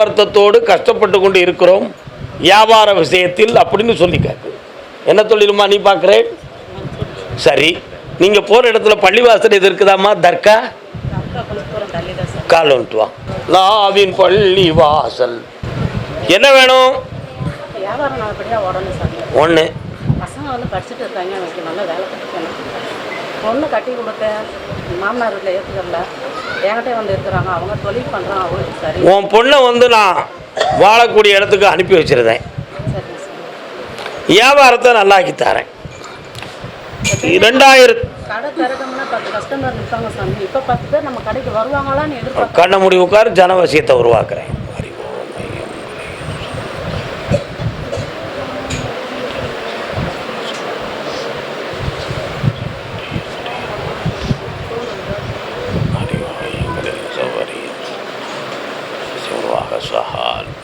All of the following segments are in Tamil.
வருத்தத்தோடு கஷ்டப்பட்டு கொண்டு இருக்கிறோம். வியாபார விஷயத்தில் அப்படின்னு சொல்லி கேட்கு. என்ன தொழிலுமா நீ பார்க்குறேன் சரி. நீங்கள் போகிற இடத்துல பள்ளிவாசல் இது இருக்குதாம்மா? தர்கா? அக்கா கால் வந்துட்டு வா. லாவின் பள்ளி வாசல் என்ன வேணும்? ஒன்று பசங்க வந்து படிச்சுட்டு இருக்காங்க. எனக்கு நல்ல வேலை பொண்ணு கட்டி கொடுத்தேன். மாமனார் வீட்டில் ஏற்றுக்கல என்கிட்டே வந்து இருக்கிறாங்க. அவங்க தொழில் பண்ணுறாங்க அவங்களுக்கு சரி. உன் பொண்ணை வந்து நான் வாழக்கூடிய இடத்துக்கு அனுப்பி வச்சிருந்தேன். வியாபாரத்தை நல்லாக்கி தரேன். ரெண்டாயிரத்து கடை திறக்கணும்னா பத்து கஸ்டமர்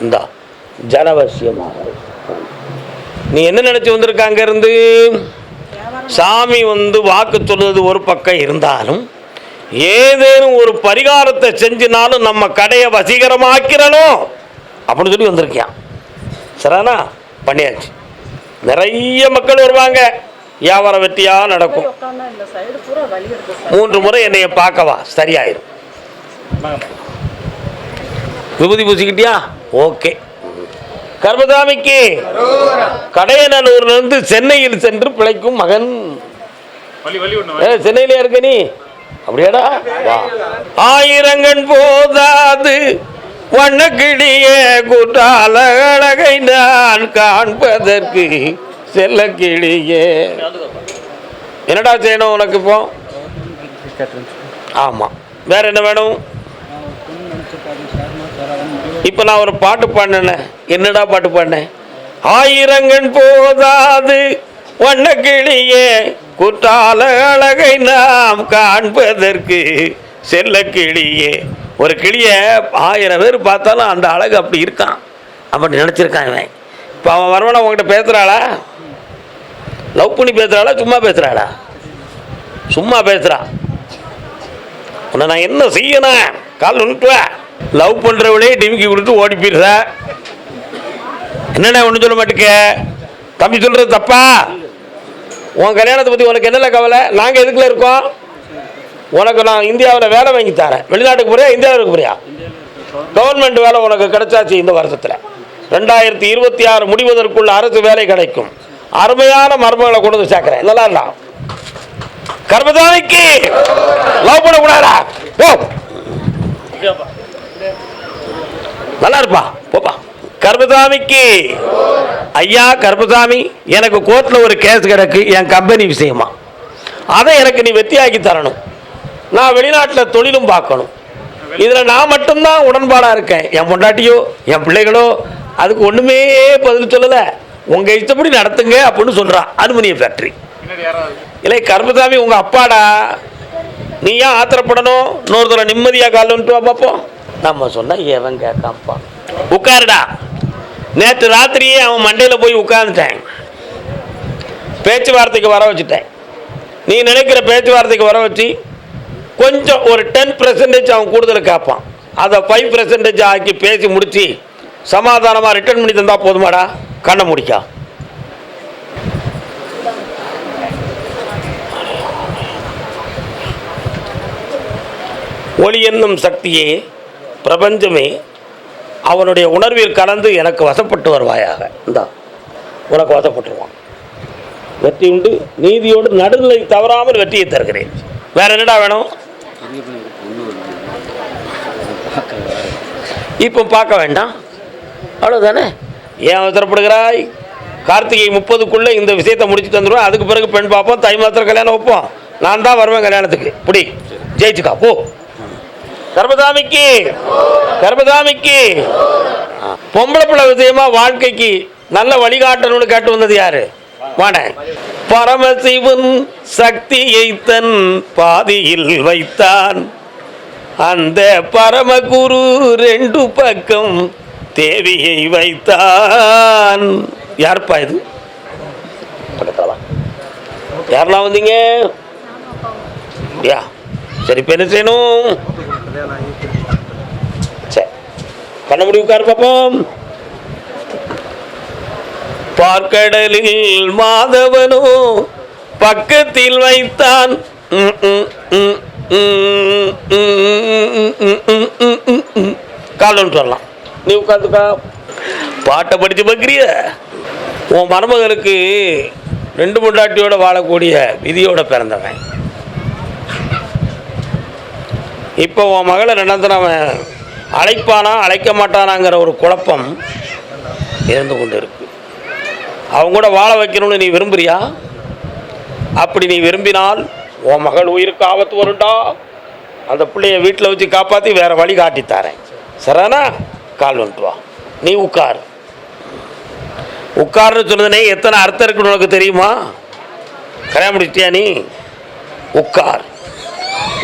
இந்தா ஜனவசியமாக நீ என்ன நினச்சி வந்திருக்காங்க இருந்து சாமி வந்து வாக்கு சொல்றது ஒரு பக்கம் இருந்தாலும் ஏதேனும் ஒரு பரிகாரத்தை செஞ்சினாலும் நம்ம கடையை வசீகரமாக்கிறணும் அப்படின்னு சொல்லி வந்திருக்கியான் சரிண்ணா பண்ணியாச்சு. நிறைய மக்கள் வருவாங்க. வியாபாரம் வெற்றியாக நடக்கும். மூன்று முறை என்னைய பார்க்கவா சரியாயிரும். விபூதி பூசிக்கிட்டியா? ஓகே. கர்மதாமிக்கு கடையநல்லூர்லேருந்து சென்னையில் சென்று பிழைக்கும் மகன். சென்னையில இருக்க நீ? அப்படியாடா? வா. ஆயிரங்கண் போதாது வண்ணக்கிளிய குற்றால அழகை நான் காண்பதற்கு செல்ல கிளியே என்னடா செய்யணும் உனக்கு இப்போ? ஆமாம் வேற என்ன வேணும்? இப்போ நான் ஒரு பாட்டு பாடினேன். என்னடா பாட்டு பாடினேன் ஆயிரங்கண் போதாது வண்ணக்கிளியே குற்றால அழகை நாம் காண்பதற்கு செல்ல கிளியே. ஒரு கிளியை ஆயிரம் பேர் பார்த்தாலும் அந்த அழகு அப்படி இருக்கான். அப்படி நினச்சிருக்கான் இவன். இப்போ அவன் வரவன உங்ககிட்ட பேசுகிறாளா லவ் பண்ணி பேசுகிறாளா சும்மா பேசுகிறாளா சும்மா பேசுகிறா உன்னை நான் என்ன செய்யணும்? கால் நின்றுவேன் லவ் பண்ணுறவளே டிமிக்கி கொடுத்து ஓடி போயிருதா என்னண்ணே ஒன்றும் சொல்ல மாட்டேக்க? தம்பி சொல்கிறது தப்பா? உன் கல்யாணத்தை பற்றி உனக்கு என்னென்ன கவலை? நாங்கள் எதுக்குள்ள இருக்கோம்? உனக்கு நான் இந்தியாவில் வேலை வாங்கி தரேன். வெளிநாட்டுக்கு போறியா? இந்தியாவுக்கு போறியா? கவர்மெண்ட் வேலை உனக்கு கிடைச்சாச்சு இந்த வருஷத்தில். ரெண்டாயிரத்தி இருபத்தி ஆறு முடிவதற்குள்ள அரசு வேலை கிடைக்கும். அருமையான மர்மங்களை கொண்டு வந்து சேர்க்கிறேன். நல்லா இல்ல கர்மதானிக்கு லவ் பண்ணக்கூடாதா? ஓ நல்லா இருப்பா போப்பா. கர்மசாமிக்கு ஐயா கர்மசாமி எனக்கு கோர்ட்டில் ஒரு கேஸ் கிடக்கு என் கம்பெனி விஷயமா. அதை எனக்கு நீ வெற்றியாக்கி தரணும். நான் வெளிநாட்டில் தொழிலும் பார்க்கணும். இதில் நான் மட்டும்தான் உடன்பாடாக இருக்கேன். என் பொண்டாட்டியோ என் பிள்ளைகளோ அதுக்கு ஒன்றுமே பதில் சொல்லலை. உங்கள் இஷ்டப்படி நடத்துங்க அப்படின்னு சொல்கிறான் அலுமினிய ஃபேக்ட்ரி இல்லை கருமசாமி உங்கள் அப்பாடா. நீ ஏன் ஆத்திரப்படணும்? இன்னொருத்தர நிம்மதியாக கால் வந்துட்டு வா பார்ப்போம் நம்ம சொன்னால் எவன் கேட்காப்பா உட்காருடா. நேற்று ராத்திரியே அவன் மண்டையில் போய் உட்கார்ந்துட்டேன். பேச்சுவார்த்தைக்கு வர வச்சுட்டேன். நீ நினைக்கிற பேச்சுவார்த்தைக்கு வர வச்சு கொஞ்சம் ஒரு டென் பர்சன்டேஜ் அவன் கூடுதல் கேட்பான். அதை ஃபைவ் பர்சன்டேஜ் ஆக்கி பேசி முடித்து சமாதானமாக ரிட்டர்ன் பண்ணி தந்தால் போதுமாடா. கண்ணை முடிக்கா. ஒளி என்னும் சக்தியே பிரபஞ்சமே அவனுடைய உணர்வில் கலந்து எனக்கு வசப்பட்டு வருவாயாக. இந்தா உனக்கு வசப்பட்டுருவான். வெற்றி உண்டு நீதியோடு நடுநிலை தவறாமல் வெற்றியை தருகிறேன். வேற என்னடா வேணும்? இப்போ பார்க்க வேண்டாம். அவ்வளோதானே ஏன் அவசரப்படுகிறாய் கார்த்திகை முப்பதுக்குள்ளே இந்த விஷயத்தை முடிச்சு தந்துடுவோம் அதுக்கு பிறகு பெண் பார்ப்போம் தை மாத்திரம் கல்யாணம் வைப்போம். நான் தான் வருவேன் கல்யாணத்துக்கு. இப்படி ஜெயிச்சுக்கா போ. கர்மதாமிக்கு கர்மதாமிக்கு பொம்பளை பிள்ளை விஷயமா வாழ்க்கைக்கு நல்ல வழிகாட்டணும்னு கேட்டு வந்தது யாரு? வாட பரமசிவன் சக்தியை தன் பாதியில் வைத்தான். அந்த பரமகுரு ரெண்டு பக்கம் தேவியை வைத்தான். யாருப்பா இது? யாரெல்லாம் வந்தீங்க? யா. சரி இப்போ என்ன செய்யணும் பண்ண முடியும் உட்கார் பார்ப்போம் பார்க்கடலில் மாதவனோ பக்கத்தில் வைத்தான் காலன்னு சொல்லலாம் நீ உட்காந்துக்கா பாட்டை படித்து பார்க்குறிய உன் மருமகனுக்கு ரெண்டு பொண்டாட்டியோட வாழக்கூடிய விதியோட பிறந்தவன் இப்போ உன் மகளை நினைந்தவன் அழைப்பானா அழைக்க மாட்டானாங்கிற ஒரு குழப்பம் இருந்து கொண்டு இருக்கு. அவங்க கூட வாழ வைக்கணும்னு நீ விரும்புறியா? அப்படி நீ விரும்பினால் உன் மகள் உயிருக்கு ஆபத்து வருண்டா அந்த பிள்ளைய வீட்டில் வச்சு காப்பாற்றி வேறு வழி காட்டித்தாரேன் சரியானா கால் வந்துட்டு வா. நீ உட்கார். உட்கார்னு சொன்னதுனே எத்தனை அர்த்தம் இருக்குன்னு உனக்கு தெரியுமா? கல்யாணம் முடிச்சிட்டியா நீ? உட்கார்.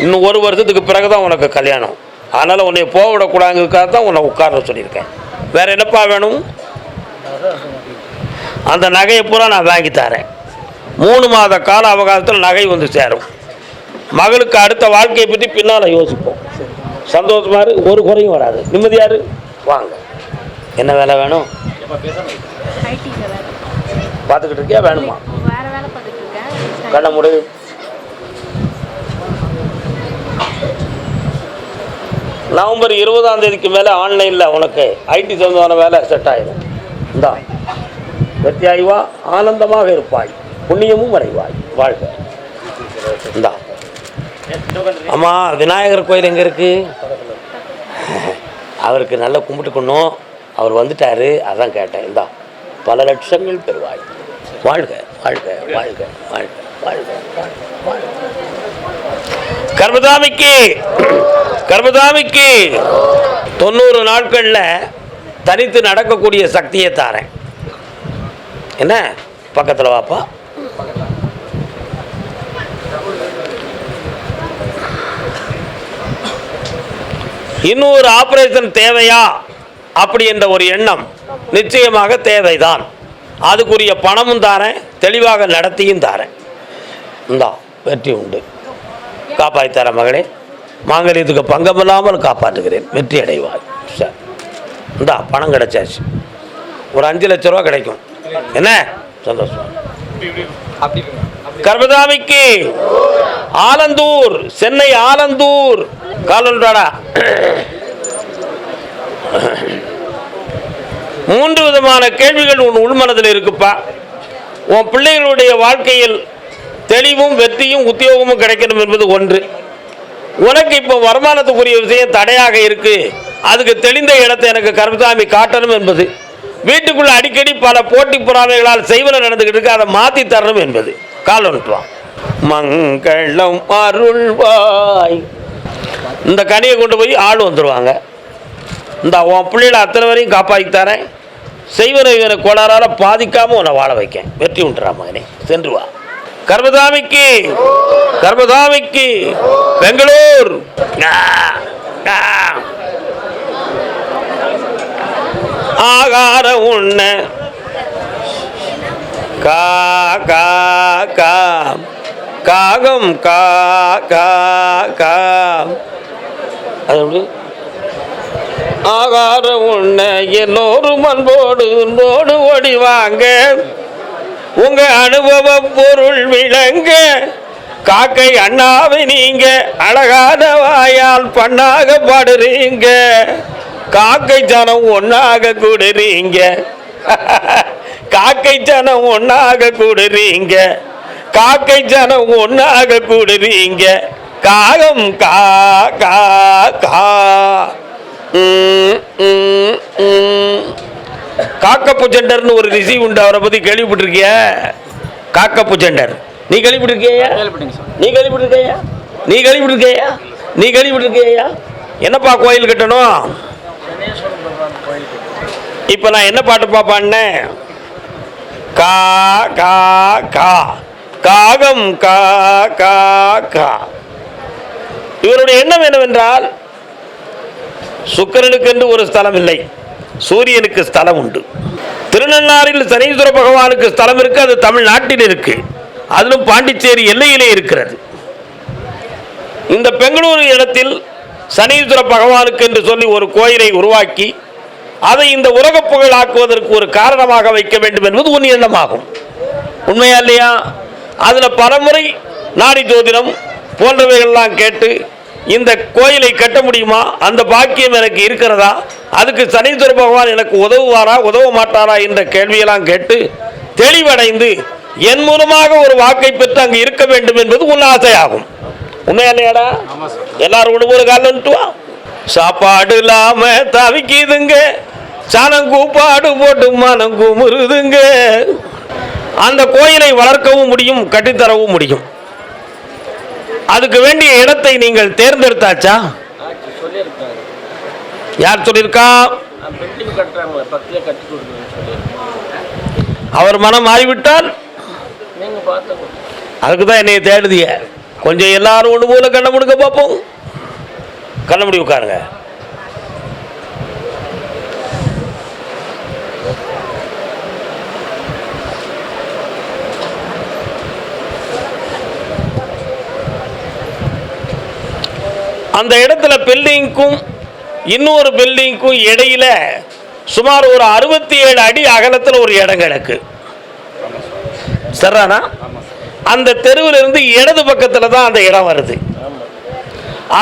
இன்னும் ஒரு வருஷத்துக்கு பிறகு தான் உனக்கு கல்யாணம். அதனால் உன்னை போக விடக்கூடாதுக்காக தான் உன்னை உட்கார சொல்லியிருக்கேன். வேற என்னப்பா வேணும்? அந்த நகையை பூரா நான் வாங்கி தரேன். மூணு மாத கால அவகாசத்தில் நகை வந்து சேரும். மகளுக்கு அடுத்த வாழ்க்கையை பற்றி பின்னால் யோசிப்போம். சந்தோஷமா இரு ஒரு குறையும் வராது. நிம்மதியாரு வாங்க. என்ன வேலை வேணும்? பார்த்துக்கிட்டு இருக்கியா? வேணுமா? வேற வேலை பார்த்துட்டு இருக்கேன் கண்ண முடி நவம்பர் இருபதாம் தேதிக்கு மேலே ஆன்லைனில் உனக்கு ஐடி சம்பந்தமான வேலை செட் ஆகிடும் இந்தா வெற்றியாய் ஆனந்தமாக இருப்பாய் புண்ணியமும் அடைவாய். வாழ்க. இந்தா. அம்மா விநாயகர் கோயில் எங்கே இருக்கு? அவருக்கு நல்லா கும்பிட்டுக்கணும் அவர் வந்துட்டாரு அதான் கேட்டேன். இந்தா பல லட்சங்கள் பெறுவாய். வாழ்க வாழ்க வாழ்க வாழ்க வாழ்க வாழ்க, வாழ்க. கர்மதாமிக்கு கர்மதாமிக்கு தொண்ணூறு நாட்களில் தனித்து நடக்கக்கூடிய சக்தியை தாரேன். என்ன? பக்கத்தில் வாப்பா. இன்னொரு ஆபரேஷன் தேவையா? அப்படி என்ற ஒரு எண்ணம் நிச்சயமாக தேவைதான். அதுக்குரிய பணமும் தாரேன் தெளிவாக நடத்தியும் தாரேன். இந்தா வெற்றி உண்டு. காப்பாற்றி தர மகளே மாங்கல்யத்துக்கு பங்கமில்லாமல் காப்பாற்றுகிறேன். வெற்றி அடைவாய். சார் இந்தா பணம் கிடைச்சாச்சு. ஒரு அஞ்சு லட்ச ரூபா கிடைக்கும். என்ன? சந்தோஷம். கர்மதாமிக்கு ஆலந்தூர் சென்னை ஆலந்தூர். காலன்றாடா மூன்று விதமான கேள்விகள் உன் உள்மனதில் இருக்குப்பா. உன் பிள்ளைகளுடைய வாழ்க்கையில் தெளிவும் வெற்றியும் உத்தியோகமும் கிடைக்கணும் என்பது ஒன்று. உனக்கு இப்போ வருமானத்துக்குரிய விஷயம் தடையாக இருக்கு. அதுக்கு தெளிந்த இடத்தை எனக்கு கருமசாமி காட்டணும் என்பது. வீட்டுக்குள்ள அடிக்கடி பல போட்டி புறாமைகளால் செய்வன நடந்துகிட்டு இருக்கு அதை மாற்றி தரணும் என்பது. கால் ஒன்றுவான் மங்களம் அருள்வாய். இந்த கனியை கொண்டு போய் ஆள் வந்துடுவாங்க இந்த உன் பிள்ளைகளை அத்தனை வரையும் காப்பாற்றி தரேன். செய்வன இவனை கோளாறால் பாதிக்காமல் உன்னை வாழ வைக்கேன். வெற்றி உண்டுறா மகனே. சென்று வா. கர்மதாமிக்கு கர்மதாமிக்கு பெங்களூர். ஆகார உண்ண கா கா கா. காகம் கா கா கா. அது ஆகாரம் ஆகார உண்ண எல்லோரும் அன்போடு அன்போடு ஓடி வாங்க. உங்க அனுபவ பொருள் விளங்க காக்கை அண்ணாவை நீங்க அழகான வாயால் பண்ணாக பாடுறீங்க. காக்கை ஜனம் ஒன்னாக கூடுறீங்க. காக்கை ஜனம் ஒன்னாக கூடுறீங்க. காக்கை ஜனம் ஒன்னாக கூடுறீங்க. காகம் கா கா கா. ம், ம், ஒரு ரிசீவ் உண்டு. அவரை பத்தி கேள்விப்பட்டிருக்கிய? காக்கப்புஜண்டர் நீ கேள்விப்பட்டிருக்கியா? நீ கேள்விப்பட்டிருக்கியா? நீ கேள்விப்பட்டிருக்கியா? நீ கேள்விப்பட்டிருக்கியா? என்னப்பா கோயில் கட்டணும்? இப்போ நான் என்ன பாட்டு பாப்பான்னு? கா கா கா. காகம் கா கா கா. இவருடைய எண்ணம் என்னவென்றால் சுக்கிரனுக்கென்று ஒரு ஸ்தலம் இல்லை சூரியனுக்கு ஸ்தலம் உண்டு. திருநள்ளாறில் சனீஸ்வர பகவானுக்கு ஸ்தலம் இருக்கு அது தமிழ்நாட்டில் இருக்கு. அதிலும் பாண்டிச்சேரி எல்லையிலே இருக்கிறது. இந்த பெங்களூரு இடத்தில் சனீஸ்வர பகவானுக்கு என்று சொல்லி ஒரு கோயிலை உருவாக்கி அதை இந்த உலக புகழ் ஆக்குவதற்கு ஒரு காரணமாக வைக்க வேண்டும் என்பது உன் எண்ணமாகும். உண்மையா இல்லையா? அதில் பலமுறை நாடி ஜோதிடம் போன்றவைகள்லாம் கேட்டு இந்த கோயிலை கட்ட முடியுமா? அந்த பாக்கியம் எனக்கு இருக்கிறதா? அதுக்கு சனீஸ்வர பகவான் எனக்கு உதவுவாரா உதவ மாட்டாரா என்ற கேள்வியெல்லாம் கேட்டு தெளிவடைந்து என் மூலமாக ஒரு வாக்கை பெற்று அங்கு இருக்க வேண்டும் என்பது உன் ஆசையாகும். உண்மையா இல்லையாடா? எல்லாரும் ஒன்று ஒரு காலம் வந்துட்டு வா. சாப்பாடு இல்லாம தவிக்குதுங்க. சனம் கூப்பாடு போட்டு மனம் குமுறுதுங்க. அந்த கோயிலை வளர்க்கவும் முடியும் கட்டித்தரவும் முடியும். அதுக்கு வேண்டிய இடத்தை நீங்கள் தேர்ந்தெடுத்தாச்சா? யார் சொல்லியிருக்கா? அவர் மனம் மாறிவிட்டால்? அதுக்கு தான் என்னைய தேடுதிய. கொஞ்சம் எல்லாரும் ஒன்று போல கண்ண முடிக்க பார்ப்போம். கண்ண முடி உட்காருங்க. அந்த இடத்துல பில்டிங்க்கும் இன்னொரு பில்டிங்க்கும் இடையில சுமார் ஒரு அறுபத்தி ஏழு அடி அகலத்தில் ஒரு இடம் கிடக்கு. சரிதானா? அந்த தெருவில் இருந்து இடது பக்கத்தில் தான் அந்த இடம் வருது.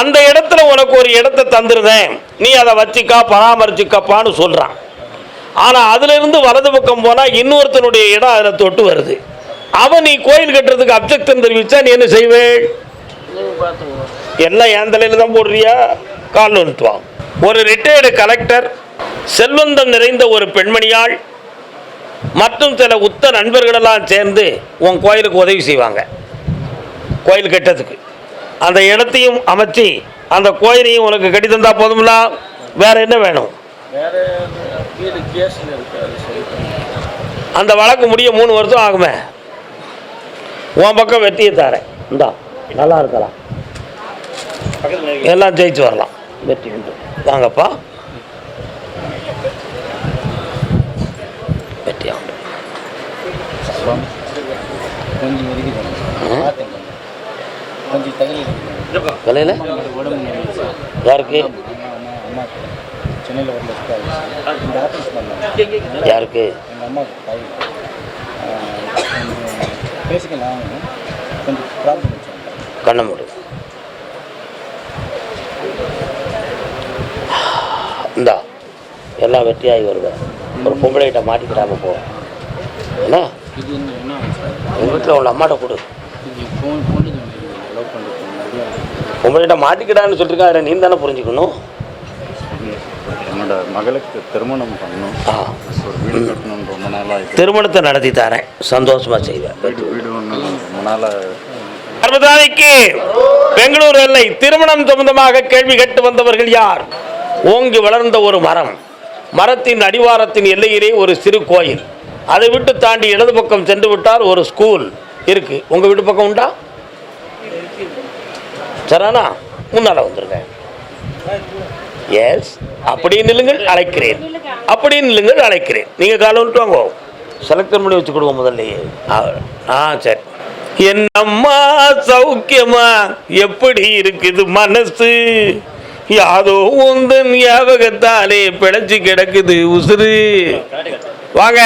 அந்த இடத்துல உனக்கு ஒரு இடத்த தந்துருதேன். நீ அதை வச்சுக்கா பராமரிச்சுக்கப்பான்னு சொல்கிறான் ஆனால் அதிலிருந்து வலது பக்கம் போனால் இன்னொருத்தனுடைய இடம் அதில் தொட்டு வருது. அவன் நீ கோயில் கட்டுறதுக்கு அப்செக்ஷன் தெரிவித்தா நீ என்ன செய்வேன் எல்லாம் என் தலையில் தான் போடுறியா? கால் வந்துட்டுவான் ஒரு ரிட்டையர்டு கலெக்டர் செல்வந்தம் நிறைந்த ஒரு பெண்மணியாள் மற்றும் சில உத்த நண்பர்களெல்லாம் சேர்ந்து உன் கோயிலுக்கு உதவி செய்வாங்க. கோயில் கட்டத்துக்கு அந்த இடத்தையும் அமைச்சு அந்த கோயிலையும் உனக்கு கட்டி தந்தா போதும்ல? வேற என்ன வேணும்? அந்த வழக்கு முடிய மூணு வருஷம் ஆகுமே. உன் பக்கம் வெட்டியை தாரேன். இந்தா நல்லா இருக்கலாம். எல்லாம் ஜெயிச்சு வரலாம். வெற்றி உண்டு வாங்கப்பா. வெற்றி உண்டு கொஞ்சம் விலையில? யாருக்கு? யாருக்கு? அம்மா முடியும் சென்னையில் ஒரு லட்சம் இந்த ஆஃபீஸ் பண்ணாங்க யாருக்கு எங்கள் அம்மாவுக்கு தாய் ஆஹ் கொஞ்சம் பேசிக்கலாம் கொஞ்சம் ப்ராப்ளம் வச்சுருந்தாங்க கண்ண மூடு இந்தா எல்லாம் வெற்றியாகி வருது. ஒரு பொம்பளைகிட்ட மாட்டிக்கிடாம போ. என்ன? உங்கள் வீட்டில் உள்ள அம்மாட்ட கொடு. பொம்பளைகிட்ட மாட்டிக்கிடான்னு சொல்லிருக்காரு நீ தானே புரிஞ்சுக்கணும்? என்னோட மகளுக்கு திருமணம் பண்ணணும். வீடு கட்டணும்னு ரொம்ப நாளாக இது திருமணத்தை நடத்தி தரேன். சந்தோஷமா செய்வேன். வீடு ஒன்று ரொம்ப நாளாக சர்வதானிக்கு பெங்களூர் எல்லை திருமணம் சம்பந்தமாக கேள்வி கேட்டு வந்தவர்கள் யார்? ஓங்கி வளர்ந்த ஒரு மரம். மரத்தின் அடிவாரத்தின் எல்லையிலே ஒரு சிறு கோயில். அதை விட்டு தாண்டி இடது பக்கம் சென்று விட்டால் ஒரு ஸ்கூல் இருக்கு. உங்கள் வீட்டு பக்கம் உண்டா? சரானா முன்னால் வந்துடுங்க எஸ் அப்படியே நில்லுங்கள் அழைக்கிறேன். அப்படியே நில்லுங்கள் அழைக்கிறேன். நீங்கள் காலை விட்டு வாங்க. செலக்டர் பண்ணி வச்சு கொடுவோம் முதல்லையே. ஆ, ஆ சரி. என்னம்மா சௌக்கியமா? எப்படி இருக்குது மனசு? யாதோ உந்தன் ஞாபகத்தாலே பிழைச்சு கிடக்குது உசுறு. வாங்க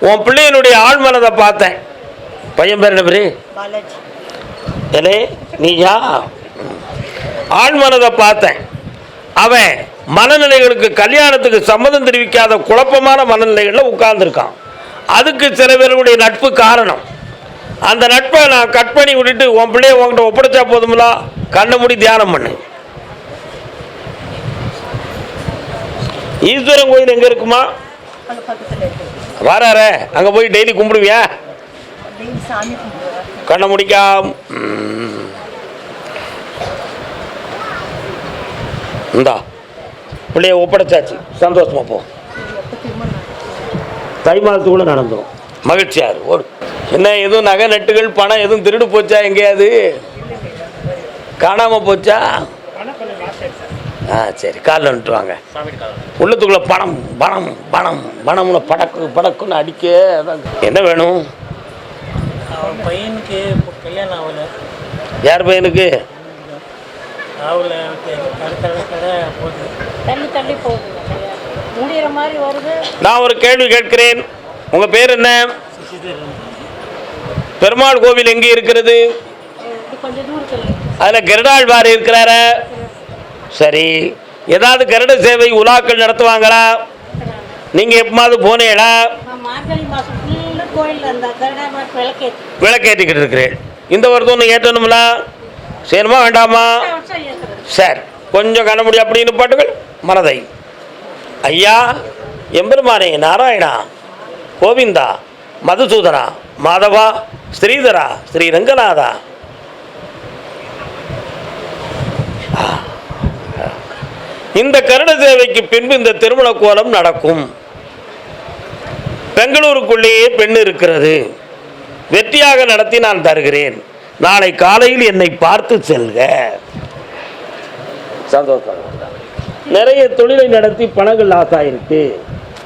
உன் பிள்ளையனுடைய ஆழ்மனதை பார்த்தேன். பையன் பேர் என்ன பேரு? ஏலே நீயா? ஆழ்மனதை பார்த்தேன். அவன் மனநிலைகளுக்கு கல்யாணத்துக்கு சம்மதம் தெரிவிக்காத குழப்பமான மனநிலைகளில் உட்கார்ந்துருக்கான். அதுக்கு சில பேருடைய நட்பு காரணம். அந்த நட்பை நான் கட் பண்ணி விட்டுட்டு உன் பிள்ளைய உன்கிட்ட ஒப்படைச்சா போதுங்களா கண்ணை மூடி தியானம் பண்ணு. ஈஸ்வரன் கோயில் எங்கே இருக்குமா? அங்கே போய் டெய்லி கும்பிடுவியா? கும்பிடுவேன் கண்ணை முடிக்காம இந்தா பிள்ளைய ஒப்படைச்சாச்சு. சந்தோஷமா போ. தை மாதத்துக்குள்ள நடந்துடும் மகிழ்ச்சியா ஒரு என்ன எதுவும் நகை நட்டுகள் பணம் எதுவும் திருடு போச்சா எங்கேயாவது? காணாம போச்சா? ஆ சரி காலில் வந்துட்டு வாங்க. உள்ளத்துக்குள்ள பணம் பணம் பணம் பணம்னு படக்கு படக்குன்னு அடிக்க. என்ன வேணும்? அவன் பையனுக்கு கல்யாணம் ஆகலை. யார் பையனுக்கு? ஆகலை கடை கடை கடை போகுது. தள்ளி தள்ளி போகுது. கல்யாணம் முடியிற மாதிரி வருது. நான் ஒரு கேள்வி கேட்கிறேன். உங்க பேர் என்ன? பெருமாள் கோவில் எங்கே இருக்கிறது? இது கொஞ்சம் தூரத்தில் அதில் கருடாழ்வார் இருக்கிறாரா? சரி. ஏதாவது கருட சேவை உலாக்கள் நடத்துவாங்களா? நீங்கள் எப்பமாவது போனீங்களா? விளக்கேற்று விளக்கேற்றிக்கிட்டு இருக்கிறேன். இந்த வருஷம் ஒன்று ஏற்றணும்ல செய்யணுமா வேண்டாமா? சார். கொஞ்சம் கண்ணமுடி அப்படின்னு பாட்டுகள் மனதை. ஐயா எம்பெருமானே நாராயணா கோவிந்தா மதுசூதனா மாதவா ஸ்ரீதரா ஸ்ரீ ரங்கநாதா ஆ. இந்த கருட சேவைக்கு பின்பு இந்த திருமண கோலம் நடக்கும். பெங்களூருக்குள்ளேயே பெண் இருக்கிறது. வெற்றியாக நடத்தி நான் தருகிறேன். நாளை காலையில் என்னை பார்த்து செல்க. சந்தோஷம். நிறைய தொழிலை நடத்தி பணங்கள் லாஸ் ஆயிருக்கு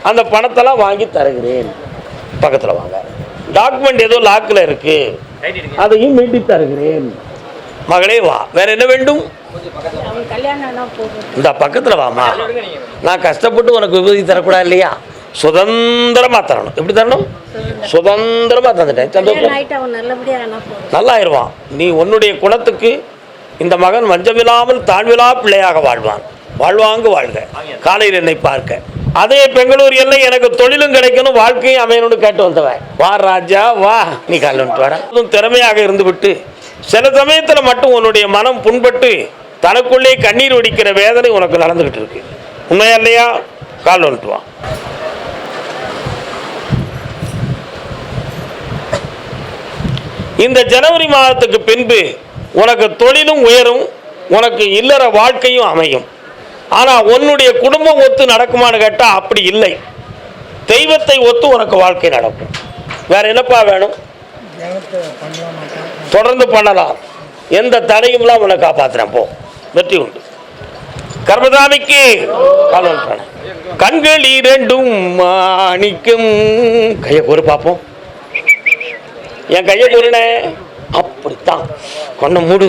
அந்த பணத்தெல்லாம் வாங்கி தருகிறேன். பக்கத்தில் வாங்க. டாக்குமெண்ட் ஏதோ லாக்கில் இருக்கு. அதையும் மீட்டி தருகிறேன். மகளே வா. வேற என்ன வேண்டும்? இந்த பக்கத்தில் வாமா நான் கஷ்டப்பட்டு உனக்கு விபதி தரக்கூடாது இல்லையா? சுதந்திரமா தரணும். எப்படி தரணும்? சுதந்திரமா. தந்துட்டேன். சந்தோஷம் நல்லாயிருவான். நீ உன்னுடைய குணத்துக்கு இந்த மகன் வஞ்சமில்லாமல் தாழ்விலா பிள்ளையாக வாழ்வான். வாழ்வாங்கு வாழ்க. காலையில் என்னை பார்க்க. அதே பெங்களூர் எல்லை எனக்கு தொழிலும் கிடைக்கணும் வாழ்க்கையும் அமையணும்னு கேட்டு வந்தவன் வா ராஜா வா. நீ காலையில் வந்துட்டு அதுவும் திறமையாக இருந்துவிட்டு சில சமயத்தில் மட்டும் உன்னுடைய மனம் புண்பட்டு தனக்குள்ளே கண்ணீர் வடிக்கிற வேதனை உனக்கு நடந்துகிட்டு இருக்கு. உண்மையா இல்லையா? கால் வந்துட்டு வா. இந்த ஜனவரி மாதத்துக்கு பின்பு உனக்கு தொழிலும் உயரும் உனக்கு இல்லற வாழ்க்கையும் அமையும். ஆனால் உன்னுடைய குடும்பம் ஒத்து நடக்குமான்னு கேட்டால் அப்படி இல்லை. தெய்வத்தை ஒத்து உனக்கு வாழ்க்கை நடக்கும். வேற என்னப்பா வேணும்? தொடர்ந்து பண்ணலாம். எந்த தடையும்லாம் உன்னை காப்பாத்துறேன் போ. வெற்றி உண்டு. கர்மதாமிக்கு கால் கண்கள் இரண்டும் மாணிக்கம். கையை கூறு பார்ப்போம் என் கையை பொருணே அப்படித்தான். கொண்ட மூடு.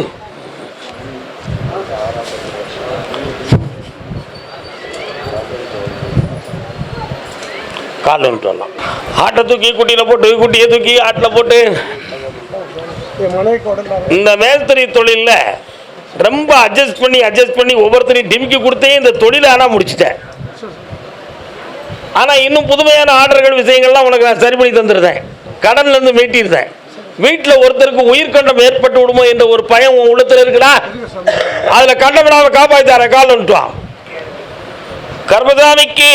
கால் வந்துட்டு வரலாம். ஆட்டை தூக்கி குட்டியில் போட்டு குட்டியை தூக்கி ஆட்டில் போட்டு. இந்த மேஸ்திரி தொழிலில் ரொம்ப அட்ஜஸ்ட் பண்ணி அட்ஜஸ்ட் பண்ணி ஒவ்வொருத்தரையும் டிமிக்கி கொடுத்தே இந்த தொழிலை ஆனால் முடிச்சிட்டேன். ஆனால் இன்னும் புதுமையான ஆர்டர்கள் விஷயங்கள்லாம் உனக்கு நான் சரி பண்ணி தந்துருந்தேன். கடன்லேருந்து மீட்டிருந்தேன் வீட்டில் ஒருத்தருக்கு உயிர்கண்டம் ஏற்பட்டு விடுமோ என்ற ஒரு பயம் உன் உள்ளத்தில் இருக்குடா? அதில் கண்டப்படாம காப்பாற்றார கால் கர்மதாமிக்கு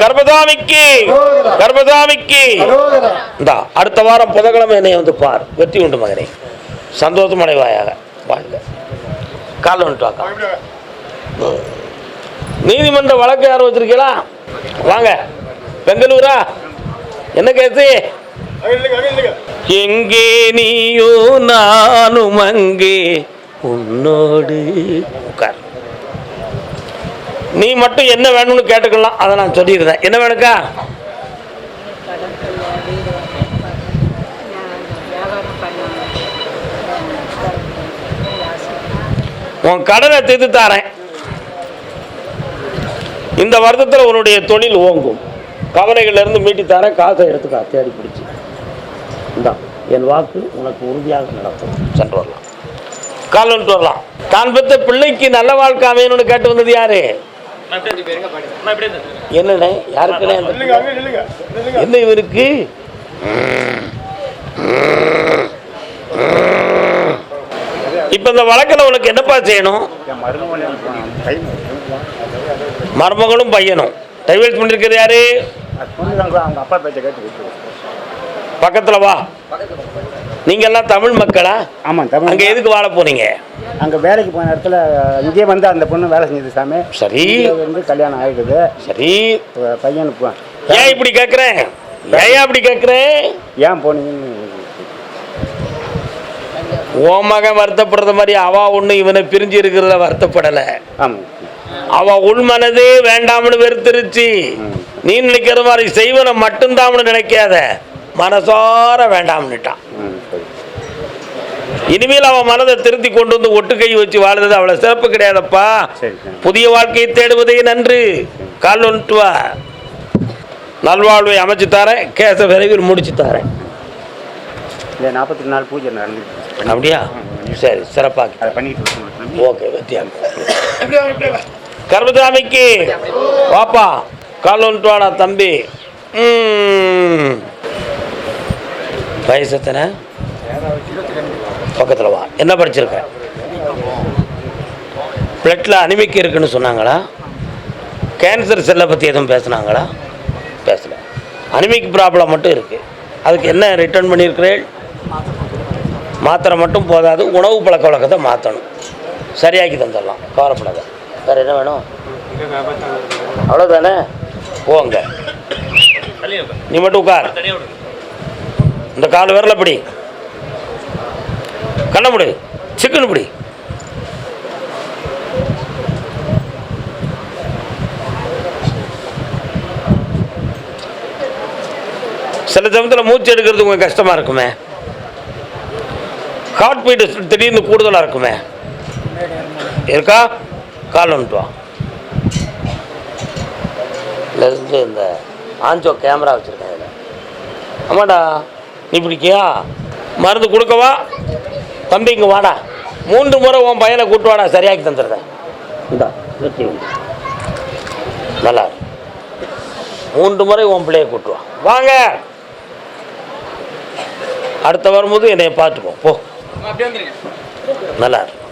கர்மதாமிக்கு கர்மதாமிக்கு இந்தா அடுத்த வாரம் புதன்கிழமை என்னை வந்து பார். வெற்றி உண்டு மகனே. சந்தோஷம் அடைவாயாக. வாழ்க. காலில் வந்துட்டு நீதிமன்ற வழக்கு யாரும் வச்சிருக்கீங்களா வாங்க. பெங்களூரா? என்ன கேசு? எங்கே நீயோ நானும் அங்கே உன்னோடு உட்கார். நீ மட்டும் என்ன வேணும்னு கேட்டுக்கலாம். அதை நான் சொல்லியிருந்தேன். என்ன வேணுக்கா உன் கடனை தீர்த்து தாரேன். இந்த வருடத்தில் உன்னுடைய தொழில் ஓங்கும். கவலைகள்ல இருந்து மீட்டி தரேன். காசை எடுத்துக்கா தேடி பிடிச்சி. இந்தா என் வாக்கு உனக்கு உறுதியாக நடக்கும். சென்று வரலாம். கால் வந்துட்டு வரலாம். தான் பெற்ற பிள்ளைக்கு நல்ல வாழ்க்கை அமையணும்னு கேட்டு வந்தது யாரு? என்னண்ணே? யாருக்குண்ணே பிள்ளை? என்ன இவருக்கு? இப்ப இந்த வழக்கில் உனக்கு என்னப்பா செய்யணும்? மருமகளும் பையனும். டைவர்ஸ் பண்ணிருக்கிறது யாரு? பக்கத்துல வா. நீங்க எல்லாம் தமிழ் மக்களா? அங்க தமிழ் எதுக்கு வாழ போனீங்க? அங்கே வேலைக்கு போன இடத்துல இங்கே வந்து அந்த பொண்ணு வேலை செஞ்சது சாமி. சரி. வந்து கல்யாணம் ஆகிடுது சரி. பையனுக்கு ஏன் இப்படி கேக்குறேன் ஏன் இப்படி கேக்குறேன் ஏன் போனீங்கன்னு ஓ மகன் வருத்தப்படுறது மாதிரி அவ ஒண்ணு இவனை பிரிஞ்சு இருக்கிறத வருத்தப்படல. அவ உள் மனதே வேண்டாம்னு வெறுத்துருச்சு. நீ நினைக்கிற மாதிரி செய்வனை மட்டும்தாம்னு நினைக்காத. மனசார வேண்டாம்னுட்டான். இனிமேல் அவன் மனதை திருத்தி கொண்டு வந்து ஒட்டு கை வச்சு வாழுறது அவளை சிறப்பு கிடையாதப்பா. புதிய வாழ்க்கையை தேடுவதே நன்று. கால் ஒன்று வா. நல்வாழ்வை அமைச்சு தரேன். கேஸை விரைவில் முடிச்சு தரேன். நாற்பத்தி நாலு பூஜை நடந்துட்டு அப்படியா? சரி சிறப்பாக அதை பண்ணிட்டு இருக்கோம் ஓகே வெத்தியாங்க கர்மசாமிக்கு. வாப்பா கால் ஒன்று வாடா தம்பி. ம். வயசு எத்தனை? பக்கத்தில் வா. என்ன படிச்சிருக்க? பிளட்டில் அனிமிக் இருக்குன்னு சொன்னாங்களா? கேன்சர் செல்லை பற்றி எதுவும் பேசுனாங்களா? பேசல. அனிமிக் ப்ராப்ளம் மட்டும் இருக்குது அதுக்கு என்ன ரிட்டர்ன் பண்ணியிருக்கிறேன் மாத்திரை மட்டும் போதாது உணவு பழக்க வழக்கத்தை மாற்றணும் சரியாக்கி தந்துடலாம் கவலைப்படாத. வேறு என்ன வேணும்? அவ்வளோதானே போங்க. நீ மட்டும் உட்கார். இந்த கால் விரல பிடி. கண்ண முடி. சிக்கன் பிடி. சில சமயத்தில் மூச்சு எடுக்கிறது உங்களுக்கு கஷ்டமாக இருக்குமே? ஹார்ட் பீட் திடீர்னு கூடுதலாக இருக்குமே. இருக்கா? கால் வந்துட்டு வா. இந்த ஆஞ்சோ கேமரா வச்சுருக்கேன் இதில் ஆமாடா நீ பிடிக்கியா? மருந்து கொடுக்கவா தம்பி இங்கே வாடா. மூன்று முறை உன் பையனை கூட்டு வாடா சரியாக்கி தந்துடுறேன். இந்தா நல்லா மூன்று முறை உன் பிள்ளைய கூட்டுவான் வா. வாங்க. அடுத்த வரும்போது என்னை பார்த்துப்போம். போ. நல்லா இருக்கும்